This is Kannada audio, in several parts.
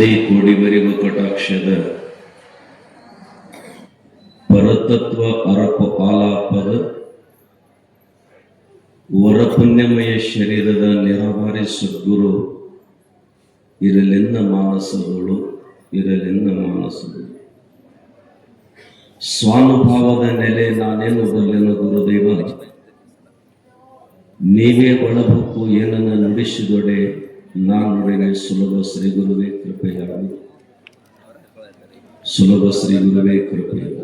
ಸದಿ ಕೋಡಿವರೆಗೂ ಕಟಾಕ್ಷದ ಪರತತ್ವ ಅರಪ ಆಲಾಪದ ವರಪುಣ್ಯಮಯ ಶರೀರದ ನಿರಾಭಾರಿ ಸದ್ಗುರು ಇರಲೆನ್ನ ಮಾನಸಗಳು ಇರಲೆನ್ನ ಮಾನಸಗಳು. ಸ್ವಾನುಭಾವದ ನೆಲೆ ನಾನೇನು ಬಲ್ಲೆನ ಗುರುದೇವ? ನೀವೇ ಒಳಬುಕ್ಕು ಏನನ್ನ ನುಡಿಸಿದೊಡೆ ನಾನು ನುಡಿಗೆ ಸುಲಭ ಶ್ರೀ ಗುರುವೇ ಕೃಪೆಯಾಗಿ ಸುಲಭ ಶ್ರೀ ಗುರುವೇ ಕೃಪೆಯಾಗಿ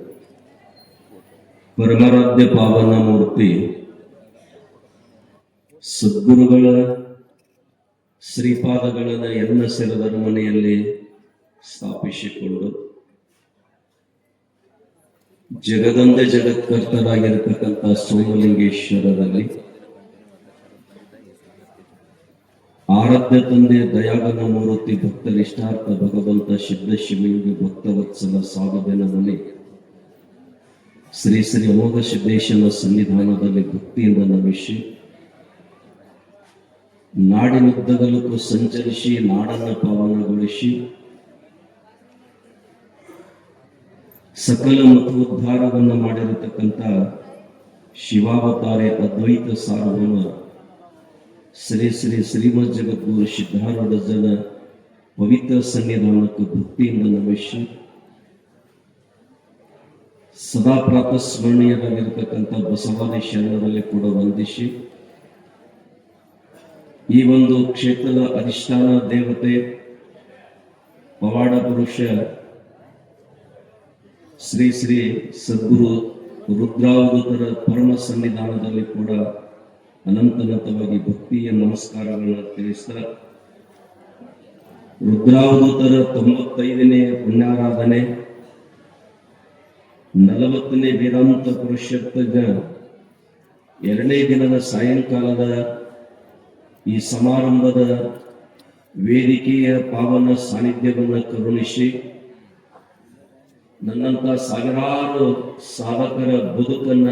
ಪರಮಾರಾಧ್ಯ ಪಾವನ ಮೂರ್ತಿ ಸದ್ಗುರುಗಳ ಶ್ರೀಪಾದಗಳನ್ನು ಎನ್ನ ಸೆರದ ಮನೆಯಲ್ಲಿ ಸ್ಥಾಪಿಸಿಕೊಂಡು ಜಗದಂದೆ ಜಗತ್ಕರ್ತರಾಗಿರತಕ್ಕಂಥ ಸೋಮಲಿಂಗೇಶ್ವರರಲ್ಲಿ ಆರಾಧ್ಯ ತಂದೆ ದಯಾಗನ ಮೂರ್ತಿ ಭಕ್ತರಿಷ್ಟಾರ್ಥ ಭಗವಂತ ಸಿದ್ಧ ಶಿವಯೋಗಿ ಭಕ್ತವತ್ಸಲ ಮನೆ ಶ್ರೀ ಶ್ರೀ ಅಮೋಘ ಸಿದ್ದೇಶನ ಸನ್ನಿಧಾನದಲ್ಲಿ ಭಕ್ತಿಯಿಂದ ನಮಿಸಿ ನಾಡಿನುದ್ದಗಲಕ್ಕೂ ಸಂಚರಿಸಿ ನಾಡನ್ನು ಪಾವನಗೊಳಿಸಿ ಸಕಲ ಮತೋದ್ಧಾರವನ್ನು ಮಾಡಿರತಕ್ಕಂಥ ಶಿವಾವತಾರೆ ಅದ್ವೈತ ಸಾರ್ವಭೌಮ ಶ್ರೀ ಶ್ರೀ ಶ್ರೀಮದ್ ಜಗದ್ಗುರು ಸಿದ್ಧಾರೂಢ ಜನ, ಪವಿತ್ರ ಸನ್ನಿಧಾನಕ್ಕೆ ಭಕ್ತಿಯಿಂದ ನಮಿಸಿ ಸದಾ ಪ್ರಾತಸ್ಮರಣೀಯರಾಗಿರ್ತಕ್ಕಂಥ ಬಸವಾದಿ ಶರಣರಲ್ಲಿ ಕೂಡ ವಂದಿಸಿ. ಈ ಒಂದು ಕ್ಷೇತ್ರದ ಅಧಿಷ್ಠಾನ ದೇವತೆ, ಪವಾಡ ಪುರುಷ ಶ್ರೀ ಶ್ರೀ ಸದ್ಗುರು ರುದ್ರಾವಧೂತರ ಪರಮ ಸನ್ನಿಧಾನದಲ್ಲಿ ಕೂಡ ಅನಂತನಂತವಾಗಿ ಭಕ್ತಿಯ ನಮಸ್ಕಾರಗಳನ್ನು ತಿಳಿಸ್ತಾ ರುದ್ರಾವಧೂತರ ತೊಂಬತ್ತೈದನೇ ಪುಣ್ಯಾರಾಧನೆ. ನಲವತ್ತನೇ ವೇದಾಂತ ಪುರುಷತ್ವದ ಎರಡನೇ ದಿನದ ಸಾಯಂಕಾಲದ ಈ ಸಮಾರಂಭದ ವೇದಿಕೆಯ ಪಾವನ ಸಾನ್ನಿಧ್ಯವನ್ನು ಕರುಣಿಸಿ, ನನ್ನಂತ ಸಾವಿರಾರು ಸಾಧಕರ ಬದುಕನ್ನ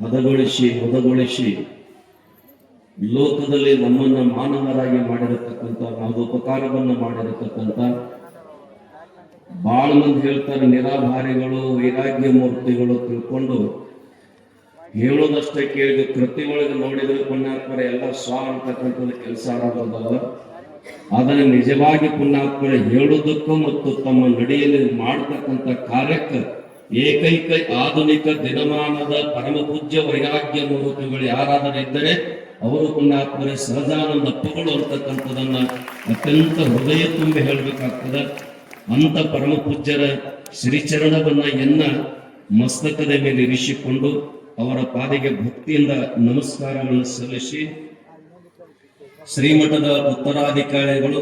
ಹದಗೊಳಿಸಿ ಹದಗೊಳಿಸಿ ಲೋಕದಲ್ಲಿ ನಮ್ಮನ್ನ ಮಾನವರಾಗಿ ಮಾಡಿರತಕ್ಕಂಥ ನಾವು ಉಪಕಾರವನ್ನ ಮಾಡಿರತಕ್ಕಂಥ ಬಹಳ ಮಂದಿ ಹೇಳ್ತಾರೆ ನಿರಾಭಾರಿಗಳು ವೈರಾಗ್ಯ ಮೂರ್ತಿಗಳು ತಿಳ್ಕೊಂಡು ಹೇಳೋದಷ್ಟೇ ಕೇಳಿದ ಕೃತಿ ಒಳಗೆ ನೋಡಿದ್ರೆ ಪುಣ್ಯಾತ್ಮರ ಎಲ್ಲ ಸ್ವ ಅಂತಕ್ಕಂಥದ್ದು ಕೆಲಸ ಆಗೋದಲ್ಲ. ನಿಜವಾಗಿ ಪುಣ್ಯಾತ್ಮರ ಹೇಳುವುದಕ್ಕೂ ಮತ್ತು ತಮ್ಮ ನಡೆಯಲ್ಲಿ ಮಾಡ್ತಕ್ಕಂಥ ಕಾರ್ಯಕ್ಕೆ ಏಕೈಕ ಆಧುನಿಕ ದಿನಮಾನದ ಪರಮ ಪೂಜ್ಯ ವೈರಾಗ್ಯ ಮೂರ್ತಿಗಳು ಯಾರಾದರೂ ಇದ್ದರೆ ಅವರು ಪುಣ್ಯಾತ್ಮರೇ ಸಹಜಾನಂದ ಪಗಳು ಅಂತಕ್ಕಂಥದನ್ನ ಅತ್ಯಂತ ಹೃದಯ ತುಂಬಿ ಹೇಳಬೇಕಾಗ್ತದೆ. ಅಂತ ಪರಮ ಪೂಜ್ಯರ ಶ್ರೀಚರಣವನ್ನ ಎನ್ನ ಮಸ್ತಕದ ಮೇಲೆ ಇರಿಸಿಕೊಂಡು ಅವರ ಪಾದಿಗೆ ಭಕ್ತಿಯಿಂದ ನಮಸ್ಕಾರವನ್ನು ಸಲ್ಲಿಸಿ, ಶ್ರೀಮಠದ ಉತ್ತರಾಧಿಕಾರಿಗಳು,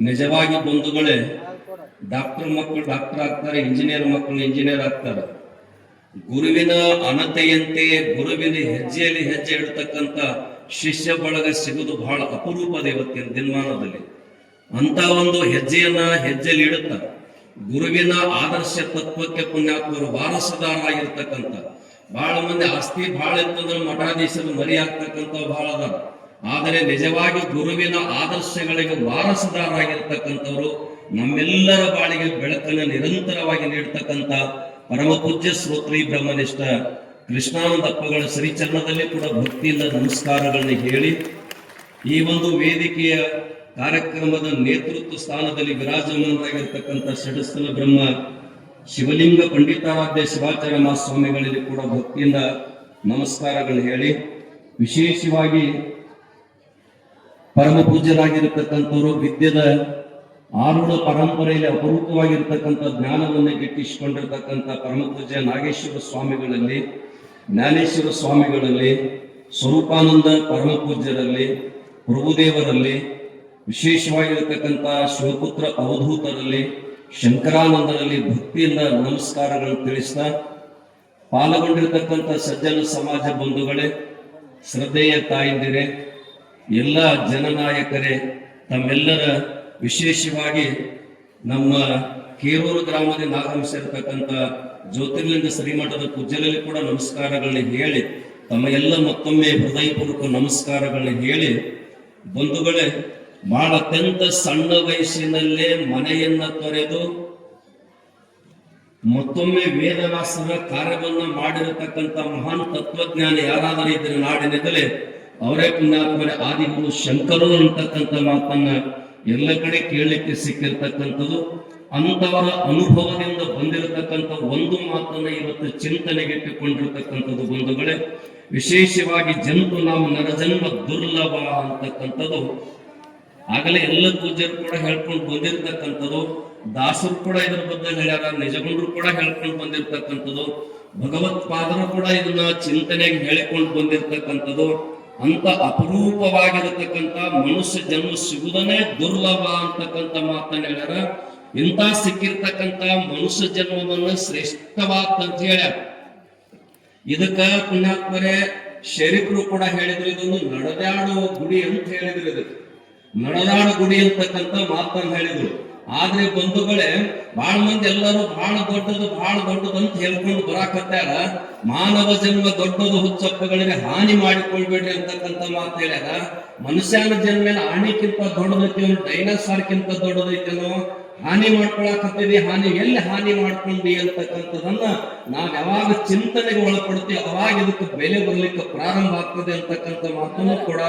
ನಿಜವಾಗಿ ಬಂಧುಗಳೇ, ಡಾಕ್ಟರ್ ಮಕ್ಕಳು, ಡಾಕ್ಟರ್ ಆಗ್ತಾರೆ, ಇಂಜಿನಿಯರ್ ಮಕ್ಕಳು, ಇಂಜಿನಿಯರ್ ಆಗ್ತಾರೆ. ಗುರುವಿನ ಅನತೆಯಂತೆ ಗುರುವಿನ ಹೆಜ್ಜೆಯಲ್ಲಿ ಹೆಜ್ಜೆ ಇಡತಕ್ಕಂತ ಶಿಷ್ಯ ಬಳಗ ಸಿಗುವುದು ಬಹಳ ಅಪರೂಪದ ಇವತ್ತಿನ ದಿನಮಾನದಲ್ಲಿ. ಅಂತ ಒಂದು ಹೆಜ್ಜೆಯನ್ನ ಹೆಜ್ಜೆಯಲ್ಲಿ ಇಡುತ್ತ, ಗುರುವಿನ ಆದರ್ಶ ತತ್ವಕ್ಕೆ ಪುಣ್ಯಾತ್ಮರು ವಾರಸದಾರರಾಗಿರ್ತಕ್ಕಂಥ, ಬಹಳ ಮಂದಿ ಆಸ್ತಿ ಬಹಳ ಇತ್ತಂದ್ರೆ ಮಠಾಧೀಶರು ಮರಿ ಆಗ್ತಕ್ಕಂಥ ಬಹಳ ಆದರೆ ನಿಜವಾಗಿ ಗುರುವಿನ ಆದರ್ಶಗಳಿಗೆ ವಾರಸದಾರರಾಗಿರ್ತಕ್ಕಂಥವ್ರು ನಮ್ಮೆಲ್ಲರ ಬಾಳಿಗೆ ಬೆಳಕನ್ನು ನಿರಂತರವಾಗಿ ನೀಡ್ತಕ್ಕಂಥ ಪರಮ ಪೂಜ್ಯ ಶ್ರೋತ್ರಿ ಬ್ರಹ್ಮನಿಷ್ಠ ಕೃಷ್ಣಾನಂದಪ್ಪಗಳ ಶ್ರೀಚರಣದಲ್ಲಿ ಕೂಡ ಭಕ್ತಿಯಿಂದ ನಮಸ್ಕಾರಗಳನ್ನು ಹೇಳಿ, ಈ ಒಂದು ವೇದಿಕೆಯ ಕಾರ್ಯಕ್ರಮದ ನೇತೃತ್ವ ಸ್ಥಾನದಲ್ಲಿ ವಿರಾಜಮಾನರಾಗಿರ್ತಕ್ಕಂಥ ಷಡಸ್ಥಲ ಬ್ರಹ್ಮ ಶಿವಲಿಂಗ ಪಂಡಿತಾರಾಧ್ಯ ಶಿವಾಚಾರ್ಯ ಮಹಾಸ್ವಾಮಿಗಳಲ್ಲಿ ಕೂಡ ಭಕ್ತಿಯಿಂದ ನಮಸ್ಕಾರಗಳು ಹೇಳಿ, ವಿಶೇಷವಾಗಿ ಪರಮ ಪೂಜ್ಯರಾಗಿರತಕ್ಕಂಥವರು ವಿದ್ಯದ ಆರುಣ ಪರಂಪರೆಯಲ್ಲಿ ಅಪರೂಪವಾಗಿರ್ತಕ್ಕಂಥ ಜ್ಞಾನವನ್ನು ಗಿಟ್ಟಿಸಿಕೊಂಡಿರ್ತಕ್ಕಂಥ ಪರಮ ಪೂಜ್ಯ ನಾಗೇಶ್ವರ ಸ್ವಾಮಿಗಳಲ್ಲಿ, ಜ್ಞಾನೇಶ್ವರ ಸ್ವಾಮಿಗಳಲ್ಲಿ, ಸ್ವರೂಪಾನಂದ ಪರಮಪೂಜ್ಯರಲ್ಲಿ, ಪ್ರಭುದೇವರಲ್ಲಿ, ವಿಶೇಷವಾಗಿರತಕ್ಕಂಥ ಶಿವಪುತ್ರ ಅವಧೂತರಲ್ಲಿ, ಶಂಕರಾನಂದರಲ್ಲಿ ಭಕ್ತಿಯಿಂದ ನಮಸ್ಕಾರಗಳನ್ನು ತಿಳಿಸ್ತಾ, ಪಾಲ್ಗೊಂಡಿರ್ತಕ್ಕಂಥ ಸಜ್ಜನ ಸಮಾಜ ಬಂಧುಗಳೇ, ಶ್ರದ್ಧೆಯ ತಾಯಿಂದಿರೇ, ಎಲ್ಲ ಜನನಾಯಕರೇ, ತಮ್ಮೆಲ್ಲರ ವಿಶೇಷವಾಗಿ ನಮ್ಮ ಕೇರೂರು ಗ್ರಾಮದಿಂದ ಆಗಮಿಸಿರ್ತಕ್ಕಂಥ ಜ್ಯೋತಿರ್ಲಿಂಗ ಶ್ರೀಮಠದ ಪೂಜ್ಯರಲ್ಲಿ ಕೂಡ ನಮಸ್ಕಾರಗಳನ್ನ ಹೇಳಿ, ತಮ್ಮ ಎಲ್ಲ ಮತ್ತೊಮ್ಮೆ ಹೃದಯಪೂರ್ವಕ ನಮಸ್ಕಾರಗಳನ್ನ ಹೇಳಿ, ಬಂಧುಗಳೇ ಬಹಳ ಅತ್ಯಂತ ಸಣ್ಣ ವಯಸ್ಸಿನಲ್ಲೇ ಮನೆಯನ್ನ ತೊರೆದು, ಮತ್ತೊಮ್ಮೆ ವೇದವ್ಯಾಸರ ಕಾರ್ಯವನ್ನ ಮಾಡಿರತಕ್ಕಂಥ ಮಹಾನ್ ತತ್ವಜ್ಞಾನಿ ಯಾರಾದರೂ ಇದ್ರೆ ನಾಡಿನಿಂದಲೇ ಅವರೇ ಪುಣ್ಯಾತ್ಮರೇ ಆದಿಗುರು ಶಂಕರರು ಅಂತಕ್ಕಂಥ ಮಾತನ್ನ ಎಲ್ಲ ಕಡೆ ಕೇಳಲಿಕ್ಕೆ ಸಿಕ್ಕಿರ್ತಕ್ಕಂಥದ್ದು, ಅಂತವರ ಅನುಭವದಿಂದ ಬಂದಿರತಕ್ಕಂಥ ಒಂದು ಮಾತನ್ನ ಇವತ್ತು ಚಿಂತನೆಗೆ ಇಟ್ಟುಕೊಂಡಿರ್ತಕ್ಕಂಥದ್ದು ಬಂಧುಗಳೇ, ವಿಶೇಷವಾಗಿ ಜಂತು ನಾವು ನರಜನ್ಮ ದುರ್ಲಭ ಅಂತಕ್ಕಂಥದ್ದು. ಆಗಲೇ ಎಲ್ಲ ಪೂಜ್ಯರು ಕೂಡ ಹೇಳ್ಕೊಂಡು ಬಂದಿರತಕ್ಕಂಥದ್ದು. ದಾಸರು ಕೂಡ ಇದ್ರ ಬಗ್ಗೆ ಹೇಳ್ಯಾರ, ನಿಜಗುಂಡ್ರು ಕೂಡ ಹೇಳ್ಕೊಂಡು ಬಂದಿರತಕ್ಕಂಥದ್ದು. ಭಗವತ್ಪಾದರು ಕೂಡ ಇದನ್ನ ಚಿಂತನೆಗೆ ಹೇಳಿಕೊಂಡು ಬಂದಿರತಕ್ಕಂಥದ್ದು. ಅಂತ ಅಪರೂಪವಾಗಿರತಕ್ಕಂಥ ಮನುಷ್ಯ ಜನ್ಮ ಸಿಗುವುದನ್ನೇ ದುರ್ಲಭ ಅಂತಕ್ಕಂಥ ಮಾತನ್ನ ಹೇಳ್ಯಾರ. ಇಂಥ ಸಿಕ್ಕಿರ್ತಕ್ಕಂಥ ಮನುಷ್ಯ ಜನ್ಮವನ್ನು ಶ್ರೇಷ್ಠವಾದ ಅಂತ ಹೇಳ್ಯಾರ. ಇದಕ್ಕ ಪುಣ್ಯಾತ್ಮರೇ ಶರೀಫರು ಕೂಡ ಹೇಳಿದ್ರು ಇದೊಂದು ನಡೆದಾಡುವ ಗುಡಿ ಅಂತ ಹೇಳಿದ್ರು ಇದಕ್ಕೆ. ನಡೆದಾಡು ಗುಡಿ ಅಂತಕ್ಕಂಥ ಮಾತನ್ನು ಹೇಳಿದ್ರು. ಆದ್ರೆ ಬಂಧುಗಳೇ ಬಹಳ ಮಂದಿ ಎಲ್ಲರೂ ಬಹಳ ದೊಡ್ಡದು ಬಹಳ ದೊಡ್ಡದು ಅಂತ ಹೇಳ್ಕೊಂಡು ಬರಾಕತ್ತಾರ ಮಾನವ ಜನ್ಮ ದೊಡ್ಡದು ಹುಚ್ಚಪ್ಪಗಳಿಗೆ ಹಾನಿ ಮಾಡಿಕೊಳ್ಬೇಡ್ರಿ ಅಂತಕ್ಕಂಥ ಮಾತು ಹೇಳ್ಯಾರ. ಮನುಷ್ಯನ ಜನ್ಮೇಲೆ ಆನೆಕ್ಕಿಂತ ದೊಡ್ಡದೈತಿ ಡೈನೋಸಾರ್ಕ್ಕಿಂತ ದೊಡ್ಡದೈತೇನೋ ಹಾನಿ ಮಾಡ್ಕೊಳಕತ್ತೀವಿ ಹಾನಿ ಎಲ್ಲಿ ಹಾನಿ ಮಾಡ್ಕೊಂಡಿ ಅಂತಕ್ಕಂಥದನ್ನ ನಾವ್ ಯಾವಾಗ ಚಿಂತನೆಗೆ ಒಳಪಡ್ತೀವಿ, ಅವಾಗ ಇದಕ್ಕೆ ಬೆಲೆ ಬರ್ಲಿಕ್ಕೆ ಪ್ರಾರಂಭ ಆಗ್ತದೆ ಅಂತಕ್ಕಂಥ ಮಾತನ್ನು ಕೂಡ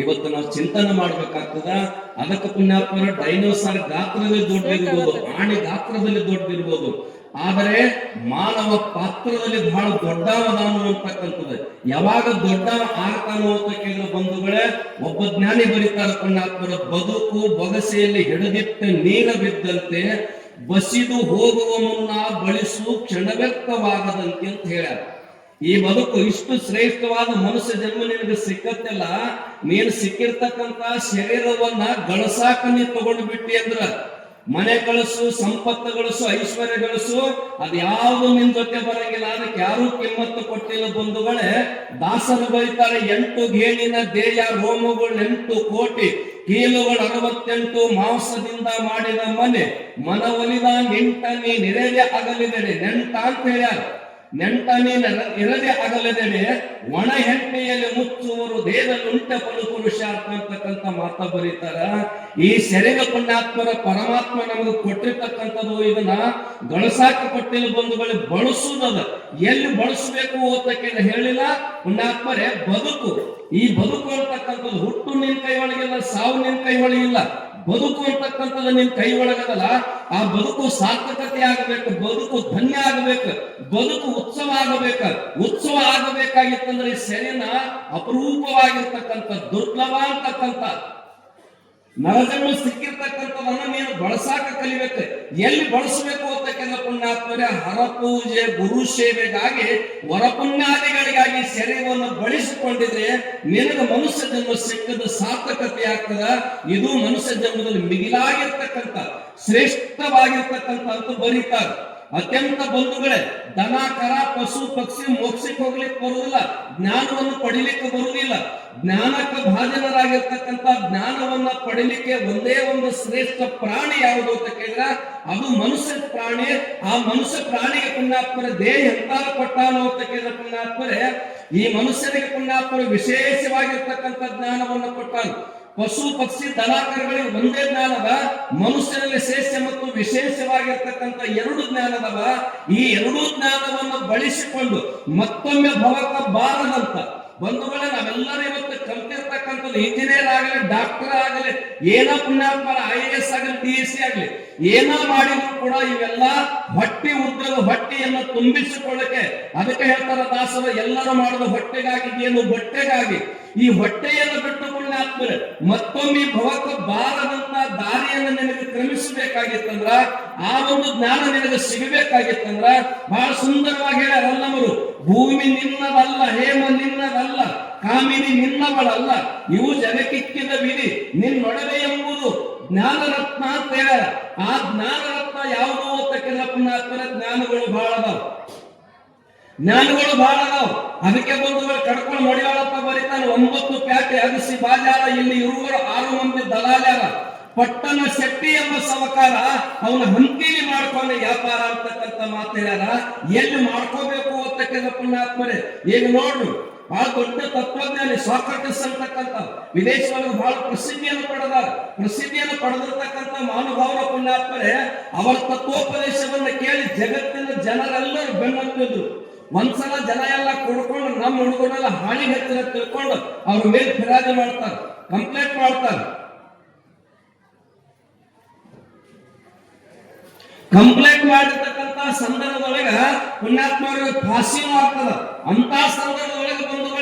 ಇವತ್ತು ನಾವು ಚಿಂತನೆ ಮಾಡ್ಬೇಕಾಗ್ತದ? ಅದಕ್ಕೆ ಪುಣ್ಯಾತ್ಮರ ಡೈನೋಸಾರ್ ಗಾತ್ರದಲ್ಲಿ ದೊಡ್ಡದಿರ್ಬೋದು ಆಣಿ ಗಾತ್ರದಲ್ಲಿ ದೊಡ್ಡದಿರ್ಬೋದು. ಆದರೆ ಮಾನವ ಪಾತ್ರದಲ್ಲಿ ಬಹಳ ದೊಡ್ಡವದಾನು ಅಂತಕ್ಕಂಥದ್ದು ಯಾವಾಗ ದೊಡ್ಡ ಆಗ್ತಾನೋ ಅಂತ ಕೇಳಿದ ಬಂಧುಗಳೇ ಒಬ್ಬ ಜ್ಞಾನಿ ಬರೀತಾರ ಪುಣ್ಯಾತ್ಮರ ಬದುಕು ಬಗಸೆಯಲ್ಲಿ ಹಿಡಿದಿಟ್ಟ ನೀರ ಬಿದ್ದಂತೆ ಬಸಿದು ಹೋಗುವ ಮುನ್ನ ಬಳಸು ಕ್ಷಣವ್ಯಕ್ತವಾಗದಂತೆ ಅಂತ ಹೇಳ್ಯಾರ. ಈ ಬದುಕು ಇಷ್ಟು ಶ್ರೇಷ್ಠವಾದ ಮನುಷ್ಯ ಜನ್ಮ ನಿನಗೆ ಸಿಕ್ಕತ್ತಲ್ಲ? ನೀನು ಸಿಕ್ಕಿರ್ತಕ್ಕಂತ ಶರೀರವನ್ನ ಗಳಸಾಕ ನೀ ತಗೊಂಡು ಬಿಟ್ಟಿ ಅಂದ್ರ ಮನೆ ಗಳಿಸು ಸಂಪತ್ತು ಗಳಸು ಐಶ್ವರ್ಯ ಗಳಿಸು ಅದು ಯಾವುದು ನಿನ್ ಜೊತೆ ಬರಂಗಿಲ್ಲ. ಅದಕ್ಕೆ ಯಾರು ಕಿಮ್ಮತ್ತು ಕೊಟ್ಟಿಲ್ಲ ಬಂಧುಗಳೇ. ದಾಸರು ಬರೀತಾರೆ, ಎಂಟು ಗೇಣಿನ ದೇಯ ರೋಮಗಳು ಎಂಟು ಕೋಟಿ, ಕೀಲುಗಳು ಅರವತ್ತೆಂಟು, ಮಾಂಸದಿಂದ ಮಾಡಿದ ಮನೆ. ಮನವೊಲಿದ ನೆಂಟ ನೀ ನೆರೆದೆ ಅಗಲಿದರೆ ನೆಂಟ ಅಂತ ಹೇಳ್ಯಾರ. ನೆಂಟ ನೀನ ಇರದೆ ಅಗಲದೆಡೆ ಒಣ ಹೆಂಟೆಯಲ್ಲಿ ಮುಚ್ಚುವರು ದೇವನುಂಟ ಪಲು ಪುರುಷಾರ್ಥ ಅಂತಕ್ಕಂಥ ಮಾತ ಬರೀತಾರ. ಈ ಸೆರೆಗ ಪುಣ್ಯಾತ್ಮರ ಪರಮಾತ್ಮ ನಮಗೆ ಕೊಟ್ಟಿರ್ತಕ್ಕಂಥದ್ದು ಇದನ್ನ ಗಳಸಾಕ ಕೊಟ್ಟಿಲ್ಲ ಬಂಧುಗಳು ಬಳಸುವುದದ ಎಲ್ಲಿ ಬಳಸಬೇಕು ಓದಕ್ಕೆ ಹೇಳಿಲ್ಲ. ಪುಣ್ಯಾತ್ಮರೇ ಬದುಕು. ಈ ಬದುಕು ಅಂತಕ್ಕಂಥದ್ದು ಹುಟ್ಟು ನಿನ್ ಕೈ ಒಳಗಿಲ್ಲ ಸಾವು ನಿನ್ ಕೈ ಒಳಗಿಲ್ಲ ಬದುಕು ಅಂತಕ್ಕಂಥದ್ದು ನಿನ್ ಕೈ ಒಳಗದಲ್ಲ, ಆ ಬದುಕು ಸಾರ್ಥಕತೆ ಆಗಬೇಕು, ಬದುಕು ಧನ್ಯ ಆಗಬೇಕು, ಬದುಕು ಉತ್ಸವ ಆಗಬೇಕ. ಉತ್ಸವ ಆಗಬೇಕಾಗಿತ್ತಂದ್ರೆ ಸೆರೆನ ಅಪರೂಪವಾಗಿರ್ತಕ್ಕಂಥ ದುರ್ಲಭ ಅಂತಕ್ಕಂಥ ನರಜನ್ಮ ಸಿಕ್ಕಿರ್ತಕ್ಕಂಥದನ್ನ ನೀನು ಬಳಸಾಕ ಕಲಿಬೇಕು. ಎಲ್ಲಿ ಬಳಸಬೇಕು ಅಂತಕ್ಕಂಥ ಪುಣ್ಯಾತ್ಮರೇ ಹರಪೂಜೆ ಗುರು ಸೇವೆಗಾಗಿ, ವರಪುಣ್ಯಾದಿಗಳಿಗಾಗಿ ಶರೀರವನ್ನು ಬಳಸಿಕೊಂಡಿದ್ರೆ ನಿನಗೆ ಮನುಷ್ಯ ಜನ್ಮ ಸಿಕ್ಕದ ಸಾರ್ಥಕತೆ ಆಗ್ತದ. ಇದು ಮನುಷ್ಯ ಜನ್ಮದಲ್ಲಿ ಮಿಗಿಲಾಗಿರ್ತಕ್ಕಂಥ, ಶ್ರೇಷ್ಠವಾಗಿರ್ತಕ್ಕಂಥ ಅಂತ ಬರೀತಾರೆ. ಅತ್ಯಂತ ಬಂಧುಗಳೇ, ದನ, ಕರ, ಪಶು, ಪಕ್ಷಿ, ಮೋಕ್ಷಕ್ಕೆ ಹೋಗ್ಲಿಕ್ಕೆ ಬರುವುದಿಲ್ಲ, ಜ್ಞಾನವನ್ನು ಪಡಿಲಿಕ್ಕೆ ಬರುವುದಿಲ್ಲ. ಜ್ಞಾನಕ್ಕೆ ಭಾಜನರಾಗಿರ್ತಕ್ಕಂಥ ಜ್ಞಾನವನ್ನ ಪಡಿಲಿಕ್ಕೆ ಒಂದೇ ಒಂದು ಶ್ರೇಷ್ಠ ಪ್ರಾಣಿ ಯಾವುದು ಅಂತ ಕೇಳಿದ್ರೆ, ಅದು ಮನುಷ್ಯ ಪ್ರಾಣಿ. ಆ ಮನುಷ್ಯ ಪ್ರಾಣಿಗೆ ಪುಣ್ಯಾತ್ಮರ, ದೇಹ ಎಂತ ಕೊಟ್ಟಾನು ಅಂತ ಕೇಳಿದ್ರೆ ಪುಣ್ಯಾತ್ಮರೇ, ಈ ಮನುಷ್ಯನಿಗೆ ಪುಣ್ಯಾತ್ಮರು ವಿಶೇಷವಾಗಿರ್ತಕ್ಕಂಥ ಜ್ಞಾನವನ್ನು ಕೊಟ್ಟಾನು. ಪಶು, ಪಕ್ಷಿ ದಲಾಕರಗಳಿಗೆ ಒಂದೇ ಜ್ಞಾನದ ಮನುಷ್ಯನಲ್ಲಿ ಶ್ರೇಷ್ಠ ಮತ್ತು ವಿಶೇಷವಾಗಿರ್ತಕ್ಕಂಥ ಎರಡು ಜ್ಞಾನದವ. ಈ ಎರಡೂ ಜ್ಞಾನವನ್ನು ಬಳಸಿಕೊಂಡು ಮತ್ತೊಮ್ಮೆ ಭವಕ ಬಾರದಂತ ಬಂಧುಗಳೇ, ನಾವೆಲ್ಲರೂ ಇವತ್ತು ಕಲ್ತಿರ್ತಕ್ಕಂಥದ್ದು ಇಂಜಿನಿಯರ್ ಆಗಲಿ, ಡಾಕ್ಟರ್ ಆಗಲಿ, ಏನೋ ಪುಣ್ಯಾತ್ಮರ, ಐ ಎ ಎಸ್ ಆಗಲಿ ಡಿ ಎಸ್ ಸಿ ಆಗಲಿ, ಏನೋ ಮಾಡಿದ್ರು ಕೂಡ ಇವೆಲ್ಲ ಹೊಟ್ಟಿ ಉದ್ರದ ಹೊಟ್ಟೆಯನ್ನು ತುಂಬಿಸಿಕೊಳ್ಳಕ್ಕೆ, ಅದಕ್ಕೆ ಹೇಳ್ತಾರ ದಾಸರು, ಎಲ್ಲರೂ ಮಾಡಿದ ಹೊಟ್ಟೆಗಾಗಿ, ಏನು ಬಟ್ಟೆಗಾಗಿ ಈ ಹೊಟ್ಟೆಯನ್ನು ಕಟ್ಟುಕೊಂಡಾದ್ಮೇಲೆ ಮತ್ತೊಮ್ಮೆ ಭವಕ ಬಾರದಂತ ದಾರಿಯನ್ನು ನಿನಗೆ ಕ್ರಮಿಸಬೇಕಾಗಿತ್ತಂದ್ರ, ಆ ಒಂದು ಜ್ಞಾನ ನಿನಗೆ ಸಿಗಬೇಕಾಗಿತ್ತಂದ್ರ, ಬಹಳ ಸುಂದರವಾಗಿ ಹೇಳಲ್ಲವರು ಭೂಮಿ ನಿನ್ನದಲ್ಲ, ಹೇಮ ನಿನ್ನದಲ್ಲ, ಕಾಮಿನಿ ನಿನ್ನವಳಲ್ಲ, ಇವು ಜನಕಿಕ್ಕಿದ ವಿಧಿ. ನಿನ್ನೊಡವೆ ಎಂಬುದು ಜ್ಞಾನರತ್ನ ಅಂತ ಹೇಳ ಆ ಜ್ಞಾನರತ್ನ ಯಾವುದು ಅಂತ ಕೆಲಪ್ಪ ಜ್ಞಾನಗಳು ಬಹಳ ಅದಾವ. ಜ್ಞಾನಗಳು ಬಹಳ ಅದಾವ ಅದಕ್ಕೆ ಬಂಧುಗಳು ಕಡ್ಕೊಂಡು ಮಡಿಯಾಳಪ್ಪ ಬರೀತಾನೆ. ಒಂಬತ್ತು ಪ್ಯಾಟೆ ಅಗಸಿ ಬಾಜಾರ. ಇಲ್ಲಿ ಇರುವರು ಆರು ಮಂದಿ ದಲಾಲ್ಯಾರ. ಪಟ್ಟಣ ಶೆಟ್ಟಿ ಎಂಬ ಸವಕಾರ ಅವನ ಹಂಪಿಲಿ ಮಾಡ್ಕೊಂಡು ವ್ಯಾಪಾರ ಅಂತಕ್ಕಂಥ ಮಾತು ಹೇಳ್ಯಾರ. ಎಲ್ಲಿ ಮಾಡ್ಕೋಬೇಕು ಅಂತಕ್ಕಂಥ ಪುಣ್ಯಾತ್ಮರೇ? ಈಗ ನೋಡ್ರು ಬಹಳ ದೊಡ್ಡ ತತ್ವಜ್ಞಾನಿ ಸಾಕ್ರಟಿಸ್ ಅಂತಕ್ಕಂಥ ವಿದೇಶದೊಳಗೆ ಬಹಳ ಪ್ರಸಿದ್ಧಿಯನ್ನು ಪಡೆದ ಪ್ರಸಿದ್ಧಿಯನ್ನು ಪಡೆದಿರ್ತಕ್ಕಂಥ ಮಹಾನುಭಾವರ ಪುಣ್ಯಾತ್ಮರೇ, ಅವರ ತತ್ವೋಪದೇಶವನ್ನು ಕೇಳಿ ಜಗತ್ತಿನ ಜನರೆಲ್ಲರೂ ಬೆನ್ನತ್ತಿದ್ರು ಒಂದ್ಸಲ ಜನ ಎಲ್ಲ ಕೊಡ್ಕೊಂಡು ನಮ್ಮ ಹುಡುಗರೆಲ್ಲ ಹಾಳಿ ಹೆಚ್ಚಿನ ತಿಳ್ಕೊಂಡು ಅವ್ರ ಮೇಲೆ ಫಿರಾದಿ ಮಾಡ್ತಾರೆ ಕಂಪ್ಲೇಂಟ್ ಮಾಡ್ತಾರೆ. ಕಂಪ್ಲೇಂಟ್ ಮಾಡಿರ್ತಕ್ಕಂತ ಸಂದರ್ಭದೊಳಗ ಪುಣ್ಯಾತ್ಮ ಫಾಸಿನೂ ಆಗ್ತದ. ಅಂತ ಸಂದರ್ಭದೊಳಗೆ ಬಂಧುಗಳೇ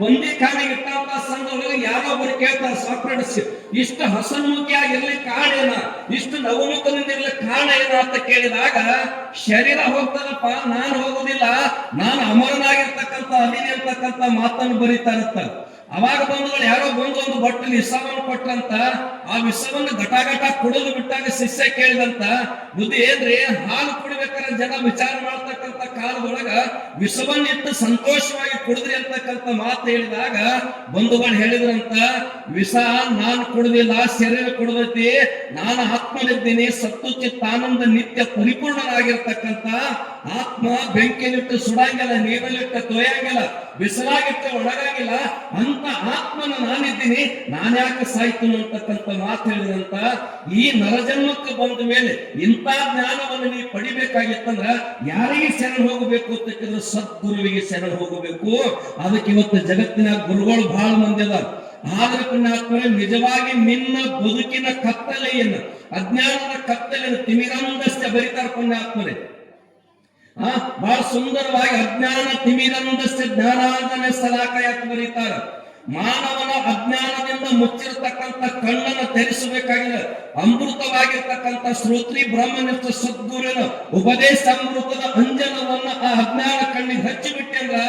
ಬಂದಿ ಖಾನೆಗೆ ಇಟ್ಟಂತ ಸಂಘಗಳು ಯಾರೊಬ್ಬರು ಕೇಳ್ತಾರೆ, ಸಾಕ್ರೆಡ್ಸ್, ಇಷ್ಟು ಹಸನ್ಮುಖಿಯಾಗಿರ್ಲಿ ಏನ? ಇಷ್ಟು ನವಮುಖದಿಂದ ಇರ್ಲಿ ಕಾರಣ ಏನ? ಅಂತ ಕೇಳಿದಾಗ, ಶರೀರ ಹೋಗ್ತಾನಪ್ಪ ನಾನು ಹೋಗುದಿಲ್ಲ. ನಾನು ಅಮರನಾಗಿರ್ತಕ್ಕಂಥ, ಅನಿಲ್ ಅಂತಕ್ಕಂಥ ಮಾತನ್ನು ಬರೀತಾ ಇರ್ತಾರೆ. ಅವಾಗ ಬಂದವರು ಯಾರೋ ಬಂದು ಒಂದು ಬಟ್ಟೆ ವಿಷವನ್ನು ಕೊಟ್ಟಂತ, ಆ ವಿಷವನ್ನು ಘಟಾಘಟ ಕುಡಿದು ಬಿಟ್ಟಾಗ ಶಿಷ್ಯ ಕೇಳಿದಂತ, ಬುದ್ಧಿ ಏನ್ರಿ, ಹಾಲು ಕುಡಿಬೇಕಾದ್ರೆ ಜನ ವಿಚಾರ ಮಾಡ್ತಕ್ಕಂಥ ಕಾಲದೊಳಗ ವಿಷವನ್ನಿಟ್ಟು ಸಂತೋಷವಾಗಿ ಕುಡಿದ್ರಿ ಅಂತಕ್ಕಂಥ ಮಾತು ಹೇಳಿದಾಗ ಬಂಧುಗಳು ಹೇಳಿದ್ರಂತ, ವಿಷ ನಾನು ಕುಡಿದಿಲ್ಲ ಶರೀರ ಕುಡಿದೈತಿ, ನಾನು ಆತ್ಮನಿದ್ದೀನಿ, ಸತ್ತು ಚಿತ್ತಾನಂದ ನಿತ್ಯ ಪರಿಪೂರ್ಣನಾಗಿರ್ತಕ್ಕಂಥ ಆತ್ಮ ಬೆಂಕಿಲಿಟ್ಟು ಸುಡಂಗಿಲ್ಲ, ನೀರಲ್ಲಿಟ್ಟು ತೊಯ್ಯಂಗಿಲ್ಲ ಬಿಸಿಲಾಗಿಟ್ಟು ಒಳಗಾಗಿಲ್ಲ ಅಂತ ಆತ್ಮನ ನಾನಿದ್ದೀನಿ. ನಾನ್ಯಾಕೆ ಸಾಯ್ತು ಅಂತಕ್ಕಂಥ ಮಾತು ಹೇಳಿದಂತ ಈ ನರಜನ್ಮಕ್ಕೆ ಬಂದ ಮೇಲೆ ಇಂಥ ಜ್ಞಾನವನ್ನು ನೀವು ಪಡಿಬೇಕಾಗಿತ್ತಂದ್ರ ಯಾರಿಗೆ ಶರಣ ಹೋಗಬೇಕು ಅಂತಕ್ಕಂದ್ರೆ ಸದ್ಗುರುವಿಗೆ ಶರಣ ಹೋಗಬೇಕು. ಅದಕ್ಕೆ ಇವತ್ತು ಜಗತ್ತಿನ ಗುರುಗಳು ಬಹಳ ಮಂದಿ ಅದ ಆದ್ರೆ ನಿಜವಾಗಿ ನಿನ್ನ ಬದುಕಿನ ಕತ್ತಲೆಯನ್ನು, ಅಜ್ಞಾನದ ಕತ್ತಲೆಯನ್ನು ತಿಮಿರಂದಷ್ಟೇ ಬರೀತಾರೆ ಪುಣ್ಯಾತ್ಮರೇ. ಬಹಳ ಸುಂದರವಾಗಿ ಅಜ್ಞಾನ ತಿಮಿರಂದಸ್ಯ ಜ್ಞಾನಾಂದನೆ ಸಲಾಕಯ ಅಂತ ಬರೀತಾರ? ಮಾನವನ ಅಜ್ಞಾನದಿಂದ ಮುಚ್ಚಿರತಕ್ಕಂಥ ಕಣ್ಣನ್ನು ತೆರೆಸಬೇಕಾಗಿದೆ. ಅಮೃತವಾಗಿರ್ತಕ್ಕಂಥ ಶ್ರೋತ್ರಿ ಬ್ರಹ್ಮನಿಷ್ಠ ಸದ್ಗುರುವಿನ ಉಪದೇಶ ಅಮೃತದ ಅಂಜನವನ್ನ ಆ ಅಜ್ಞಾನ ಕಣ್ಣಿಗೆ ಹಚ್ಚಿಬಿಟ್ಟಂದ್ರ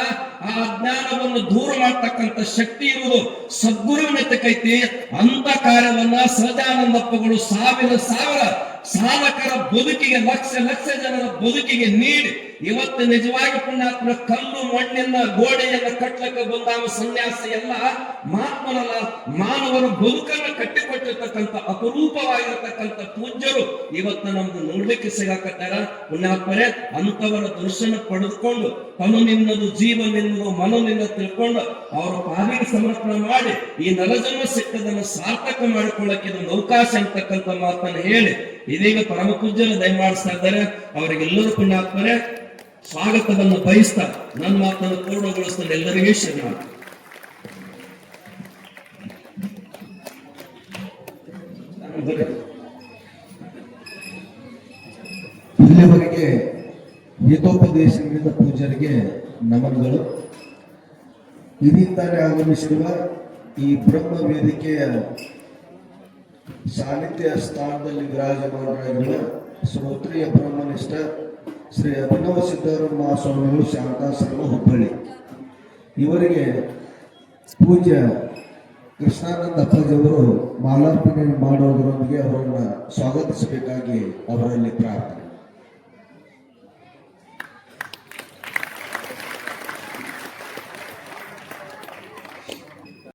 ಆ ಅಜ್ಞಾನವನ್ನು ದೂರ ಮಾಡ್ತಕ್ಕಂಥ ಶಕ್ತಿ ಇರುವುದು ಸದ್ಗುರುವಿನ ತಕ್ಕೈತಿ ಅಂತ ಕಾರ್ಯವನ್ನ ಸಹಜಾನಂದಪ್ಪಗಳು ಸಾವಿರ ಸಾವಿರ ಸಾಧಕರ ಬದುಕಿಗೆ, ಲಕ್ಷ ಲಕ್ಷ ಜನರ ಬದುಕಿಗೆ ನೀಡಿ, ಇವತ್ತು ನಿಜವಾಗಿ ಪುಣ್ಯಾತ್ಮ ಕಲ್ಲು ಮಣ್ಣಿನ ಗೋಡೆಯನ್ನ ಕಟ್ಟಲಕ್ಕೆ ಬಂದಾವ ಸನ್ಯಾಸ ಎಲ್ಲ ಮಹಾತ್ಮನಲ್ಲ ಮಾನವರ ಬದುಕನ್ನು ಕಟ್ಟಿಕೊಟ್ಟಿರ್ತಕ್ಕಂಥ ಅಪರೂಪವಾಗಿರ್ತಕ್ಕಂಥ ಪೂಜ್ಯರು ಇವತ್ತು ನಮ್ದು ನೋಡ್ಲಿಕ್ಕೆ ಸಿಗಾಕತ್ತಾರ. ಪುಣ್ಯಾತ್ಮರೇ ಅಂತವರ ದರ್ಶನ ಪಡೆದುಕೊಂಡು ತನು ನಿನ್ನದು ಜೀವ ನಿನ್ನದು ಮನು ನಿನ್ನ ತಿಳ್ಕೊಂಡು ಅವರ ಪಾಲಿಗೆ ಸಮರ್ಪಣೆ ಮಾಡಿ ಈ ನರಜನ್ಮ ಸಿಕ್ಕದನ್ನು ಸಾರ್ಥಕ ಮಾಡಿಕೊಳ್ಳಕ್ಕೆ ಇದೊಂದು ಅವಕಾಶ ಅಂತಕ್ಕಂಥ ಮಾತನ್ನು ಹೇಳಿ ಇದೀಗ ಪರಮ ಪೂಜ್ಯರು ದಯಮಾಡಿಸ್ತಾ ಇದ್ದಾರೆ. ಅವರಿಗೆಲ್ಲರೂ ಪುಣ್ಯಾತ್ಮರೇ, ಸ್ವಾಗತವನ್ನು ಬಯಸ್ತಾ ನನ್ನ ಮಾತನ್ನು ಪೂರ್ಣಗೊಳಿಸ್ತಾರೆ ಎಲ್ಲರಿಗೂ ಶರಣ ಹಿತೋಪದೇಶಗಳಿಂದ ಪೂಜರಿಗೆ ನಮನಗಳು. ಇದರಿಂದಾನೆ ಆಗಮಿಸಿರುವ ಈ ಬ್ರಹ್ಮ ವೇದಿಕೆಯ ಸಾನ್ನಿಧ್ಯ ಸ್ಥಾನದಲ್ಲಿ ವಿರಾಜಮಾನರಾಗಿರುವ ಶ್ರೋತ್ರಿಯ ಬ್ರಹ್ಮನಿಷ್ಠ ಶ್ರೀ ಅಭಿನವ ಸಿದ್ದರಾಮ ಸ್ವಾಮಿಗಳು ಶಾಂತಾಶ್ರಮ ಹುಬ್ಬಳ್ಳಿ. ಇವರಿಗೆ ಪೂಜ್ಯ ಕೃಷ್ಣಾನಂದ ಅಪ್ಪಾಜಿಯವರು ಮಾಲಾರ್ಪಣೆ ಮಾಡುವುದರೊಂದಿಗೆ ಅವರನ್ನು ಸ್ವಾಗತಿಸಬೇಕಾಗಿ ಅವರಲ್ಲಿ ಪ್ರಾರ್ಥನೆ.